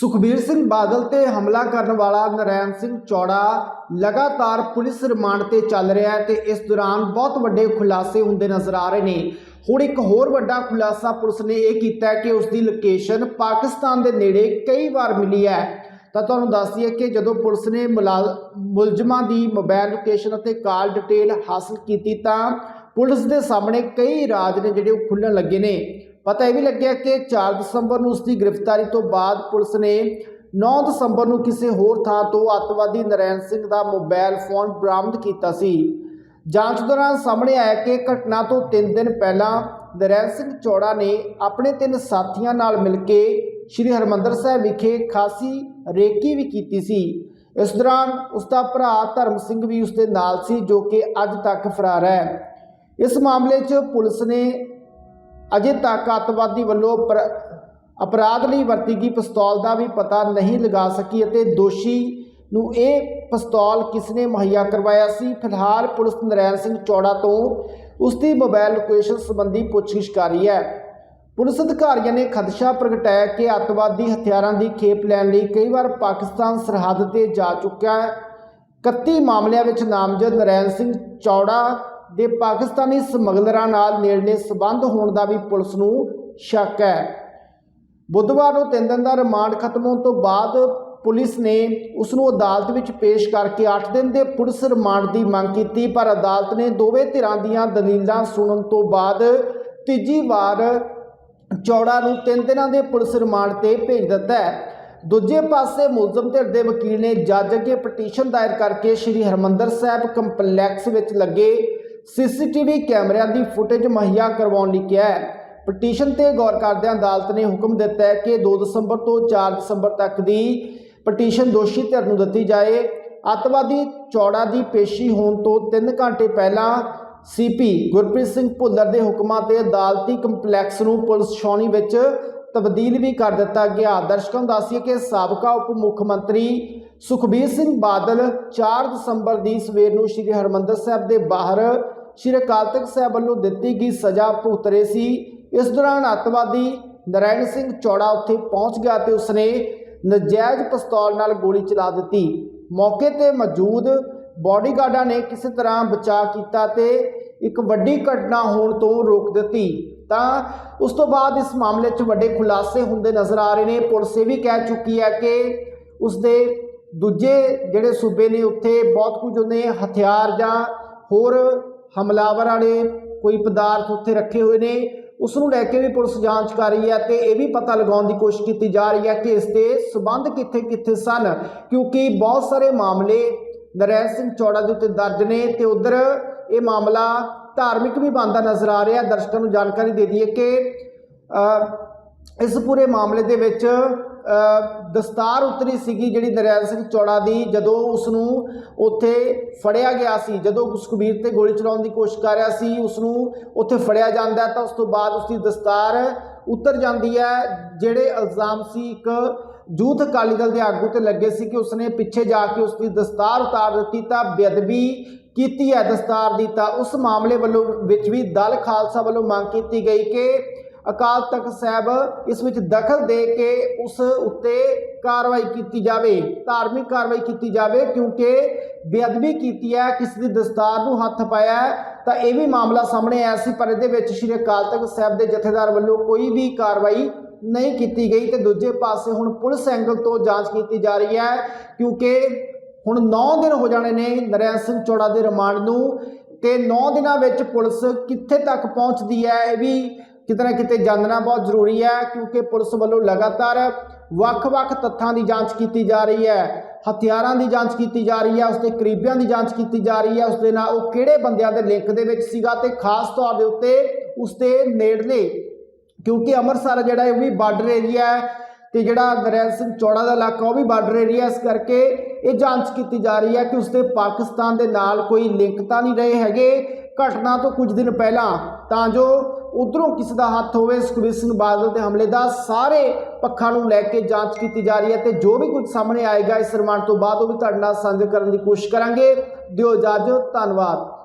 ਸੁਖਬੀਰ ਸਿੰਘ ਬਾਦਲ ਤੇ ਹਮਲਾ ਕਰਨ ਵਾਲਾ ਨਰੈਣ ਸਿੰਘ ਚੌੜਾ ਲਗਾਤਾਰ ਪੁਲਿਸ ਰਿਮਾਂਡ ਤੇ ਚੱਲ ਰਿਹਾ ਹੈ ਤੇ ਇਸ ਦੌਰਾਨ ਬਹੁਤ ਵੱਡੇ ਖੁਲਾਸੇ ਹੁੰਦੇ ਨਜ਼ਰ ਆ ਰਹੇ ਨੇ। ਹੁਣ ਇੱਕ ਹੋਰ ਵੱਡਾ ਖੁਲਾਸਾ ਪੁਲਿਸ ਨੇ ਇਹ ਕੀਤਾ ਕਿ ਉਸ ਦੀ ਲੋਕੇਸ਼ਨ ਪਾਕਿਸਤਾਨ ਦੇ ਨੇੜੇ ਕਈ ਵਾਰ ਮਿਲੀ ਹੈ। ਤਾਂ ਤੁਹਾਨੂੰ ਦੱਸ ਦਈਏ ਕਿ ਜਦੋਂ ਪੁਲਿਸ ਨੇ ਮੁਲਾ- ਮੁਲਜ਼ਮਾਂ ਦੀ ਮੋਬਾਈਲ ਲੋਕੇਸ਼ਨ ਅਤੇ ਕਾਲ ਡਿਟੇਲ ਹਾਸਲ ਕੀਤੀ ਤਾਂ ਪੁਲਿਸ ਦੇ ਸਾਹਮਣੇ ਕਈ ਰਾਜ ਨੇ ਜਿਹੜੇ ਉਹ ਖੁੱਲਣ ਲੱਗੇ ਨੇ। ਪਤਾ ਇਹ ਵੀ ਲੱਗਿਆ ਕਿ 4 ਦਸੰਬਰ ਨੂੰ ਉਸ ਦੀ ਗ੍ਰਿਫਤਾਰੀ ਤੋਂ ਬਾਅਦ ਪੁਲਿਸ ਨੇ 9 ਦਸੰਬਰ ਨੂੰ ਕਿਸੇ ਹੋਰ ਥਾਂ ਤੋਂ ਅੱਤਵਾਦੀ ਨਰੈਣ ਸਿੰਘ ਦਾ ਮੋਬਾਈਲ ਫੋਨ ਬਰਾਮਦ ਕੀਤਾ ਸੀ। ਜਾਂਚ ਦੌਰਾਨ ਸਾਹਮਣੇ ਆਇਆ ਕਿ ਘਟਨਾ ਤੋਂ 3 ਦਿਨ ਪਹਿਲਾਂ ਨਰੈਣ ਸਿੰਘ ਚੌੜਾ ਨੇ ਆਪਣੇ ਤਿੰਨ ਸਾਥੀਆਂ ਨਾਲ ਮਿਲ ਕੇ ਸ੍ਰੀ ਹਰਮੰਦਰ ਸਾਹਿਬ ਵਿਖੇ ਖਾਸੀ ਰੇਕੀ ਵੀ ਕੀਤੀ ਸੀ। ਇਸ ਦੌਰਾਨ ਉਸ ਦਾ ਭਰਾ ਧਰਮ ਸਿੰਘ ਵੀ ਉਸ ਦੇ ਨਾਲ ਸੀ ਜੋ ਕਿ ਅੱਜ ਤੱਕ ਫਰਾਰ ਹੈ। ਇਸ ਮਾਮਲੇ 'ਚ ਪੁਲਿਸ ਨੇ ਅਜੇ ਤੱਕ ਅੱਤਵਾਦੀ ਵੱਲੋਂ ਅਪਰ- ਅਪਰਾਧ ਲਈ ਵਰਤੀ ਗਈ ਪਿਸਤੌਲ ਦਾ ਵੀ ਪਤਾ ਨਹੀਂ ਲਗਾ ਸਕੀ ਅਤੇ ਦੋਸ਼ੀ ਨੂੰ ਇਹ ਪਿਸਤੌਲ ਕਿਸਨੇ ਮੁਹੱਈਆ ਕਰਵਾਇਆ ਸੀ? ਫਿਲਹਾਲ ਪੁਲਿਸ ਨਰੈਣ ਸਿੰਘ ਚੌੜਾ ਤੋਂ ਉਸ ਦੀ ਮੋਬਾਈਲ ਲੋਕੇਸ਼ਨ ਸੰਬੰਧੀ ਪੁੱਛਗਿੱਛ ਕਰ ਰਹੀ ਹੈ। ਪੁਲਿਸ ਅਧਿਕਾਰੀਆਂ ਨੇ ਖਦਸ਼ਾ ਪ੍ਰਗਟਾਇਆ ਕਿ ਅੱਤਵਾਦੀ ਹਥਿਆਰਾਂ ਦੀ ਖੇਪ ਲੈਣ ਲਈ ਕਈ ਵਾਰ ਪਾਕਿਸਤਾਨ ਸਰਹੱਦ ਤੇ ਜਾ ਚੁੱਕਿਆ ਹੈ। 31 ਮਾਮਲਿਆਂ ਵਿੱਚ ਨਾਮਜ਼ਦ ਨਰੈਣ ਸਿੰਘ ਚੌੜਾ ਦੇ ਪਾਕਿਸਤਾਨੀ ਸਮਗਲਰਾਂ ਨਾਲ ਨੇੜਲੇ ਸਬੰਧ ਹੋਣ ਦਾ ਵੀ ਪੁਲਿਸ ਨੂੰ ਸ਼ੱਕ ਹੈ। ਬੁੱਧਵਾਰ ਨੂੰ ਤਿੰਨ ਦਿਨ ਦਾ ਰਿਮਾਂਡ ਖਤਮ ਹੋਣ ਤੋਂ ਬਾਅਦ ਪੁਲਿਸ ਨੇ ਉਸ ਨੂੰ ਅਦਾਲਤ ਵਿੱਚ ਪੇਸ਼ ਕਰਕੇ 8 ਦਿਨ ਦੇ ਪੁਲਿਸ ਰਿਮਾਂਡ ਦੀ ਮੰਗ ਕੀਤੀ, ਪਰ ਅਦਾਲਤ ਨੇ ਦੋਵੇਂ ਧਿਰਾਂ ਦੀਆਂ ਦਲੀਲਾਂ ਸੁਣਨ ਤੋਂ ਬਾਅਦ ਤੀਜੀ ਵਾਰ ਚੌੜਾ ਨੂੰ 3 ਦਿਨਾਂ ਦੇ ਪੁਲਿਸ ਰਿਮਾਂਡ ਤੇ ਭੇਜ ਦਿੱਤਾ ਹੈ। ਦੂਜੇ ਪਾਸੇ ਮੁਲਜ਼ਮ ਧਿਰ ਦੇ ਵਕੀਲ ਨੇ ਜੱਜ ਅੱਗੇ ਪਟੀਸ਼ਨ ਦਾਇਰ ਕਰਕੇ ਸ੍ਰੀ ਹਰਮੰਦਰ ਸਾਹਿਬ ਕੰਪਲੈਕਸ ਵਿੱਚ ਲੱਗੇ ਸੀਸੀਟੀਵੀ ਕੈਮਰਿਆਂ ਦੀ ਫੁਟੇਜ ਮੁਹੱਈਆ ਕਰਵਾਉਣ ਲਈ ਕਿਹਾ ਹੈ। ਪਟੀਸ਼ਨ ਤੇ ਗੌਰ ਕਰਦਿਆਂ ਅਦਾਲਤ ਨੇ ਹੁਕਮ ਦਿੱਤਾ ਹੈ ਕਿ 2 ਦਸੰਬਰ ਤੋਂ 4 ਦਸੰਬਰ ਤੱਕ ਦੀ ਪਟੀਸ਼ਨ ਦੋਸ਼ੀ ਧਿਰ ਨੂੰ ਦਿੱਤੀ ਜਾਏ। ਅੱਤਵਾਦੀ ਚੌੜਾ ਦੀ ਪੇਸ਼ੀ ਹੋਣ ਤੋਂ 3 ਘੰਟੇ ਪਹਿਲਾਂ ਸੀਪੀ ਗੁਰਪ੍ਰੀਤ ਸਿੰਘ ਭੁੱਲਰ ਦੇ ਹੁਕਮਾਂ ਤੇ ਅਦਾਲਤੀ ਕੰਪਲੈਕਸ ਨੂੰ ਪੁਲਿਸ ਛਾਉਣੀ ਵਿੱਚ ਤਬਦੀਲ ਵੀ ਕਰ ਦਿੱਤਾ ਗਿਆ। ਦਰਸ਼ਕਾਂ ਨੂੰ ਦੱਸੀਏ ਕਿ ਸਾਬਕਾ ਉਪ ਮੁੱਖ ਮੰਤਰੀ ਸੁਖਬੀਰ ਸਿੰਘ ਬਾਦਲ 4 ਦਸੰਬਰ ਦੀ ਸਵੇਰ ਨੂੰ ਸ੍ਰੀ ਹਰਮੰਦਰ ਸਾਹਿਬ ਦੇ ਬਾਹਰ ਸ੍ਰੀ ਅਕਾਲ ਤਖਤ ਸਾਹਿਬ ਵੱਲੋਂ ਦਿੱਤੀ ਗਈ ਸਜ਼ਾ ਭੁਗਤ ਰਹੇ ਸੀ। ਇਸ ਦੌਰਾਨ ਅੱਤਵਾਦੀ ਨਰਾਇਣ ਸਿੰਘ ਚੌੜਾ ਉੱਥੇ ਪਹੁੰਚ ਗਿਆ ਤੇ ਉਸਨੇ ਨਜਾਇਜ਼ ਪਿਸਤੌਲ ਨਾਲ ਗੋਲੀ ਚਲਾ ਦਿੱਤੀ। ਮੌਕੇ ਤੇ ਮੌਜੂਦ ਬਾਡੀਗਾਰਡਾਂ ਨੇ ਕਿਸੇ ਤਰ੍ਹਾਂ ਬਚਾਅ ਕੀਤਾ ਤੇ ਇੱਕ ਵੱਡੀ ਘਟਨਾ ਹੋਣ ਤੋਂ ਰੋਕ ਦਿੱਤੀ। ਤਾਂ ਉਸ ਤੋਂ ਬਾਅਦ ਇਸ ਮਾਮਲੇ 'ਚ ਵੱਡੇ ਖੁਲਾਸੇ ਹੁੰਦੇ ਨਜ਼ਰ ਆ ਰਹੇ ਨੇ। ਪੁਲਿਸ ਇਹ ਵੀ ਕਹਿ ਚੁੱਕੀ ਹੈ ਕਿ ਉਸ ਦੇ ਦੂਜੇ ਜਿਹੜੇ ਸੂਬੇ ਨੇ, ਉੱਥੇ ਬਹੁਤ ਕੁਝ ਉਹਨੇ ਹਥਿਆਰ ਜਾਂ ਹੋਰ ਹਮਲਾਵਰ ਵਾਲੇ ਕੋਈ ਪਦਾਰਥ ਉੱਥੇ ਰੱਖੇ ਹੋਏ ਨੇ। ਉਸ ਨੂੰ ਲੈ ਕੇ ਵੀ ਪੁਲਿਸ ਜਾਂਚ ਕਰ ਰਹੀ ਹੈ ਤੇ ਇਹ ਵੀ ਪਤਾ ਲਗਾਉਣ ਦੀ ਕੋਸ਼ਿਸ਼ ਕੀਤੀ ਜਾ ਰਹੀ ਹੈ ਕਿ ਇਸ ਦੇ ਸਬੰਧ ਕਿੱਥੇ ਕਿੱਥੇ ਸਨ, ਕਿਉਂਕਿ ਬਹੁਤ ਸਾਰੇ ਮਾਮਲੇ ਨਰੈਣ ਸਿੰਘ ਚੌੜਾ ਦੇ ਉੱਤੇ ਦਰਜ ਨੇ ਤੇ ਉਧਰ ਇਹ ਮਾਮਲਾ ਧਾਰਮਿਕ ਵੀ ਬਣਦਾ ਨਜ਼ਰ ਆ ਰਿਹਾ। ਦਰਸ਼ਕਾਂ ਨੂੰ ਜਾਣਕਾਰੀ ਦੇ ਦਈਏ ਕਿ ਇਸ ਪੂਰੇ ਮਾਮਲੇ ਦੇ ਵਿੱਚ ਦਸਤਾਰ ਉਤਰੀ ਸੀਗੀ ਜਿਹੜੀ ਨਰੈਣ ਸਿੰਘ ਚੌੜਾ ਦੀ, ਜਦੋਂ ਉਸ ਨੂੰ ਉੱਥੇ ਫੜਿਆ ਗਿਆ ਸੀ। ਜਦੋਂ ਸੁਖਬੀਰ ਤੇ ਗੋਲੀ ਚਲਾਉਣ ਦੀ ਕੋਸ਼ਿਸ਼ ਕਰ ਰਿਹਾ ਸੀ ਉਸ ਨੂੰ ਉੱਥੇ ਫੜਿਆ ਜਾਂਦਾ ਤਾਂ ਉਸ ਤੋਂ ਬਾਅਦ ਉਸ ਦੀ ਦਸਤਾਰ ਉਤਰ ਜਾਂਦੀ ਹੈ, ਜਿਹੜੇ ਇਲਜ਼ਾਮ ਸੀ ਇੱਕ ਯੂਥ ਅਕਾਲੀ ਦਲ ਦੇ ਆਗੂ ਤੇ ਲੱਗੇ ਸੀ ਕਿ ਉਸਨੇ ਪਿੱਛੇ ਜਾ ਕੇ ਉਸ ਦੀ ਦਸਤਾਰ ਉਤਾਰ ਦਿੱਤੀ ਤਾਂ ਬੇਅਦਬੀ ਕੀਤੀ ਹੈ ਦਸਤਾਰ ਦੀ। ਤਾਂ ਉਸ ਮਾਮਲੇ ਵੱਲੋਂ ਵਿੱਚ ਵੀ ਦਲ ਖਾਲਸਾ ਵੱਲੋਂ ਮੰਗ ਕੀਤੀ ਗਈ ਕਿ ਅਕਾਲ ਤਖਤ ਸਾਹਿਬ ਇਸ ਵਿੱਚ ਦਖਲ ਦੇ ਕੇ ਉਸ ਉੱਤੇ ਕਾਰਵਾਈ ਕੀਤੀ ਜਾਵੇ, ਧਾਰਮਿਕ ਕਾਰਵਾਈ ਕੀਤੀ ਜਾਵੇ, ਕਿਉਂਕਿ ਬੇਅਦਬੀ ਕੀਤੀ ਹੈ, ਕਿਸੇ ਦੀ ਦਸਤਾਰ ਨੂੰ ਹੱਥ ਪਾਇਆ ਤਾਂ ਇਹ ਵੀ ਮਾਮਲਾ ਸਾਹਮਣੇ ਆਇਆ ਸੀ, ਪਰ ਇਹਦੇ ਵਿੱਚ ਸ਼੍ਰੀ ਅਕਾਲ ਤਖਤ ਸਾਹਿਬ ਦੇ ਜਥੇਦਾਰ ਵੱਲੋਂ ਕੋਈ ਵੀ ਕਾਰਵਾਈ ਨਹੀਂ ਕੀਤੀ ਗਈ ਤੇ ਦੂਜੇ ਪਾਸੇ ਹੁਣ ਪੁਲਿਸ ਐਂਗਲ ਤੋਂ ਜਾਂਚ ਕੀਤੀ ਜਾ ਰਹੀ ਹੈ, ਕਿਉਂਕਿ ਹੁਣ 9 ਦਿਨ ਹੋ ਜਾਣੇ ਨੇ ਨਰੈਣ ਸਿੰਘ ਚੌੜਾ ਦੇ ਰਿਮਾਂਡ ਨੂੰ ਤੇ 9 ਦਿਨਾਂ ਵਿੱਚ ਪੁਲਿਸ ਕਿੱਥੇ ਤੱਕ ਪਹੁੰਚਦੀ ਹੈ, ਇਹ ਵੀ ਕਿਤੇ ਨਾ ਕਿਤੇ ਜਾਣਨਾ ਬਹੁਤ ਜ਼ਰੂਰੀ ਹੈ, ਕਿਉਂਕਿ ਪੁਲਿਸ ਵੱਲੋਂ ਲਗਾਤਾਰ ਵੱਖ-ਵੱਖ ਤੱਥਾਂ ਦੀ ਜਾਂਚ ਕੀਤੀ ਜਾ ਰਹੀ ਹੈ। ਹਥਿਆਰਾਂ ਦੀ ਜਾਂਚ ਕੀਤੀ ਜਾ ਰਹੀ ਹੈ, ਉਸਦੇ ਕਰੀਬੀਆਂ ਦੀ ਜਾਂਚ ਕੀਤੀ ਜਾ ਰਹੀ ਹੈ, ਉਸਦੇ ਨਾਲ ਉਹ ਕਿਹੜੇ ਬੰਦਿਆਂ ਦੇ ਲਿੰਕ ਦੇ ਵਿੱਚ ਸੀਗਾ ਤੇ ਖਾਸ ਤੌਰ ਦੇ ਉੱਤੇ ਉਸਦੇ ਨੇੜਲੇ, ਕਿਉਂਕਿ ਅੰਮ੍ਰਿਤਸਰ ਜਿਹੜਾ ਇਹ ਵੀ ਬਾਰਡਰ ਏਰੀਆ ਹੈ ਤੇ ਜਿਹੜਾ ਨਰੈਣ ਸਿੰਘ ਚੌੜਾ ਦਾ ਇਲਾਕਾ ਉਹ ਵੀ ਬਾਰਡਰ ਏਰੀਆ ਇਸ ਕਰਕੇ ਇਹ ਜਾਂਚ ਕੀਤੀ ਜਾ ਰਹੀ ਹੈ ਕਿ ਉਸਦੇ ਪਾਕਿਸਤਾਨ ਦੇ ਨਾਲ ਕੋਈ ਲਿੰਕ ਤਾਂ ਨਹੀਂ ਰਹੇ ਹੈਗੇ। ਘਟਨਾ ਤੋਂ ਕੁਝ ਦਿਨ ਪਹਿਲਾਂ ਤਾਂ ਜੋ ਉਧਰੋਂ ਕਿਸੇ ਦਾ ਹੱਥ ਹੋਵੇ, ਸੁਖਬੀਰ ਸਿੰਘ ਬਾਦਲ ਦੇ ਹਮਲੇ ਦਾ ਸਾਰੇ ਪੱਖਾਂ ਨੂੰ ਲੈ ਕੇ ਜਾਂਚ ਕੀਤੀ ਜਾ ਰਹੀ ਹੈ ਤੇ ਜੋ ਵੀ ਕੁਝ ਸਾਹਮਣੇ ਆਏਗਾ ਇਸ ਰਿਮਾਂਡ ਤੋਂ ਬਾਅਦ ਉਹ ਵੀ ਤੁਹਾਡੇ ਨਾਲ ਸਾਂਝਾ ਕਰਨ ਦੀ ਕੋਸ਼ਿਸ਼ ਕਰਾਂਗੇ। ਦਿਓ ਇਜਾਜ਼ਤ, ਧੰਨਵਾਦ।